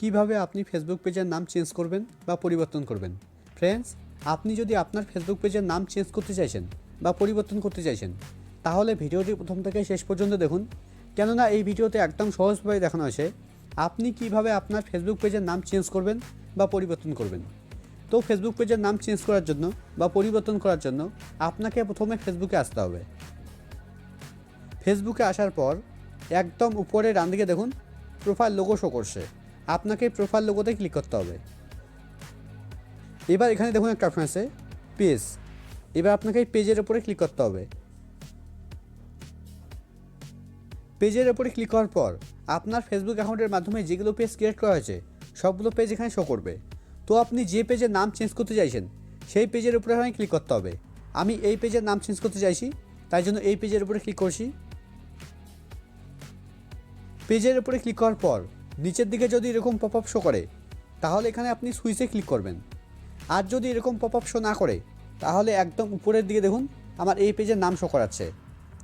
কীভাবে আপনি ফেসবুক পেজের নাম চেঞ্জ করবেন বা পরিবর্তন করবেন? ফ্রেন্ডস আপনি যদি আপনার ফেসবুক পেজের নাম চেঞ্জ করতে চাইছেন বা পরিবর্তন করতে চাইছেন, তাহলে ভিডিওটি প্রথম থেকে শেষ পর্যন্ত দেখুন। কেননা এই ভিডিওতে একদম সহজভাবে দেখানো হয়েছে আপনি কীভাবে আপনার ফেসবুক পেজের নাম চেঞ্জ করবেন বা পরিবর্তন করবেন। তো ফেসবুক পেজের নাম চেঞ্জ করার জন্য বা পরিবর্তন করার জন্য আপনাকে প্রথমে ফেসবুকে আসতে হবে। ফেসবুকে আসার পর একদম উপরে ডান দিকে দেখুন প্রোফাইল লোগো শো করছে। আপনাকে প্রোফাইল লোগোতে ক্লিক করতে হবে। এবার এখানে দেখুন একটা অপশন আছে পেজ এবার আপনাকে এই পেজের উপরে ক্লিক করতে হবে। পেজের উপরে ক্লিক করার পর, আপনার ফেসবুক অ্যাকাউন্টের মাধ্যমে যেগুলো পেজ ক্রিয়েট করা হয়েছে, সবগুলো পেজ এখানে শো করবে। তো আপনি যে পেজের নাম চেঞ্জ করতে চাইছেন, সেই পেজের উপরে এখানে ক্লিক করতে হবে। আমি এই পেজের নাম চেঞ্জ করতে চাইছি, তাই জন্য এই পেজের উপরে ক্লিক করছি। পেজের উপরে ক্লিক করার পর নিচের দিকে যদি এরকম পপ আপ শো করে, তাহলে এখানে আপনি সুইচে ক্লিক করবেন। আর যদি এরকম পপ আপ শো না করে, তাহলে একদম উপরের দিকে দেখুন, আমার এই পেজের নাম শো করাচ্ছে।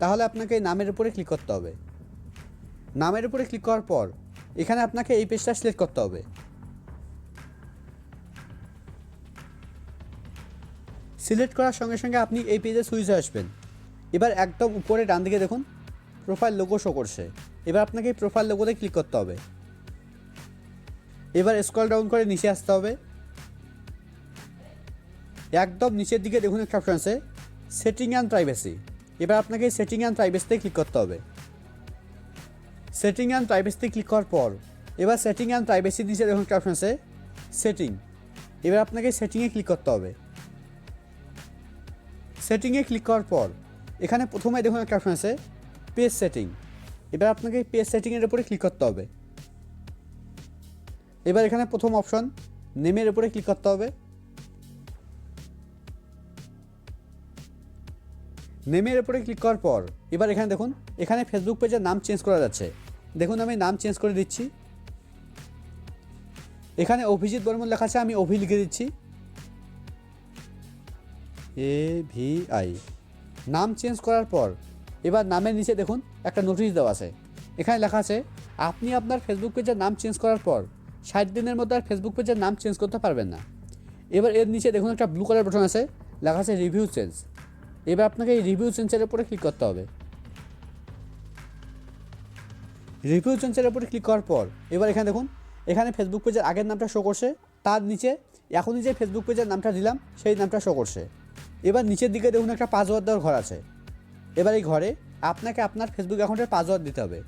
তাহলে আপনাকে এই নামের উপরে ক্লিক করতে হবে। নামের উপরে ক্লিক করার পর, এখানে আপনাকে এই পেজটা সিলেক্ট করতে হবে। সিলেক্ট করার সঙ্গে সঙ্গে আপনি এই পেজে সুইচে আসবেন। এবার একদম উপরে ডান দিকে দেখুন প্রোফাইল লোগো শো করছে। এবার আপনাকে এই প্রোফাইল লোগোতে ক্লিক করতে হবে। এবার স্ক্রল ডাউন করে নিচে আসতে হবে। একদম নিচের দিকে দেখুন একটা অপশন আছে সেটিং অ্যান্ড প্রাইভেসি এবার আপনাকে সেটিং অ্যান্ড প্রাইভেসিতে ক্লিক করতে হবে। সেটিং অ্যান্ড প্রাইভেসিতে ক্লিক করার পর, এবার সেটিং অ্যান্ড প্রাইভেসি নিচে দেখুন একটা অপশন আছে সেটিং এবার আপনাকে সেটিংয়ে ক্লিক করতে হবে। সেটিংয়ে ক্লিক করার পর, এখানে প্রথমে দেখুন একটা অপশন আছে পেজ সেটিং এবার আপনাকে পেজ সেটিংয়ের উপরে ক্লিক করতে হবে। এবার এখানে প্রথম অপশন, নেমের উপরে ক্লিক করতে হবে। নেমের উপরে ক্লিক করার পর, এবার এখানে দেখুন, এখানে ফেসবুক পেজের নাম চেঞ্জ করা যাচ্ছে। দেখুন, আমি নাম চেঞ্জ করে দিচ্ছি। এখানে অভিজিৎ বর্মন লেখা আছে, আমি অভি লিখে দিচ্ছি। A V I. নাম চেঞ্জ করার পর, এবার নামের নিচে দেখুন, একটা নোটিশ দেওয়া আছে। এখানে লেখা আছে, আপনি আপনার ফেসবুক পেজের নাম চেঞ্জ করার পর ষাট দিনের মধ্যে আর ফেসবুক পেজের নাম চেঞ্জ করতে পারবেন না। এবার এর নিচে দেখুন একটা ব্লু কালার বাটন আছে, লেখা আছে রিভিউ চেঞ্জ এবার আপনাকে এই রিভিউ চেঞ্জের উপরে ক্লিক করতে হবে। রিভিউ চেঞ্জের উপরে ক্লিক করার পর, এবার এখানে দেখুন, এখানে ফেসবুক পেজের আগের নামটা শো করছে, তার নিচে এখনই যে ফেসবুক পেজের নামটা দিলাম, সেই নামটা শো করছে। এবার নিচের দিকে দেখুন একটা পাসওয়ার্ড দেওয়ার ঘর আছে। এবার এই ঘরে আপনাকে আপনার ফেসবুক অ্যাকাউন্টের পাসওয়ার্ড দিতে হবে।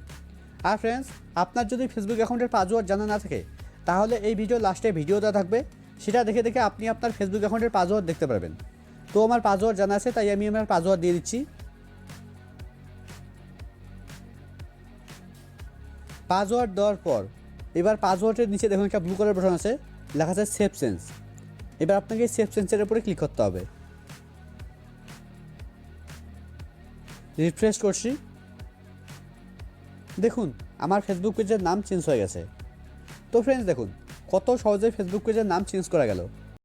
আর ফ্রেন্ডস আপনার যদি ফেসবুক অ্যাকাউন্টের পাসওয়ার্ড জানা না থাকে তাহলে এই ভিডিও লাস্টে ভিডিও দেওয়া থাকবে। সেটা দেখে দেখে আপনি আপনার ফেসবুক অ্যাকাউন্টের পাসওয়ার্ড দেখতে পারবেন। তো আমার পাসওয়ার্ড জানা আছে, তাই আমি আমার পাসওয়ার্ড দিয়ে দিচ্ছি। পাসওয়ার্ড দেওয়ার পর, এবার পাসওয়ার্ডের নিচে দেখুন একটা ব্লু কালার বাটন আছে, লেখা আছে সেফ সেন্স এবার আপনাকে সেফ সেন্সের উপরে ক্লিক করতে হবে। রিফ্রেশ করছি। দেখুন, আমার ফেসবুক পেজের নাম চেঞ্জ হয়ে গেছে। তো ফ্রেন্ডস দেখুন কত সহজে ফেসবুক পেজের নাম চেঞ্জ করা গেল।